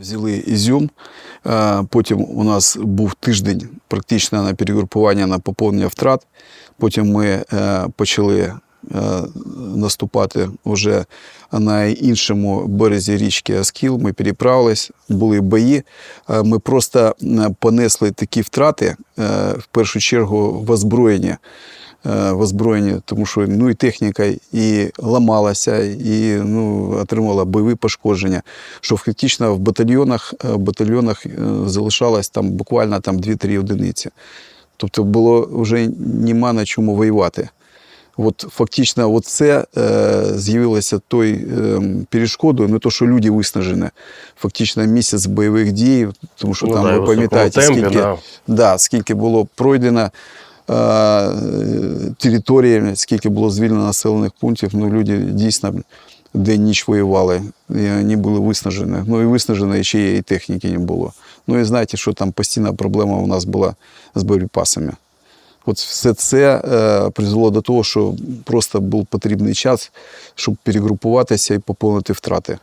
Взяли Ізюм, потім у нас був тиждень практично на перегрупування на поповнення втрат. Потім ми е, почали е, наступати вже на іншому березі річки Аскіл. Ми переправились, були бої. Е, Ми просто понесли такі втрати, в першу чергу в озброєнні. Е, В озброєнні, тому що ну і техніка і ламалася, і ну, отримала бойові пошкодження. Що фактично в батальйонах, е, батальйонах е, залишалось там буквально там 2-3 одиниці. Тобто було вже нема на чому воювати. От фактично, от це е, з'явилося той е, перешкодою, не то, що люди виснажені. Фактично місяць бойових дій, тому що Ну там да, ви пам'ятаєте, скільки, да. да, скільки було пройдено території, скільки було звільнено населених пунктів. Ну, люди дійсно день-ніч воювали, і вони були виснажені. Ну і виснажені ще і техніки не було. Ну і знаєте, що там постійна проблема у нас була з боєприпасами. От все це е, призвело до того, що просто був потрібний час, щоб перегрупуватися і поповнити втрати.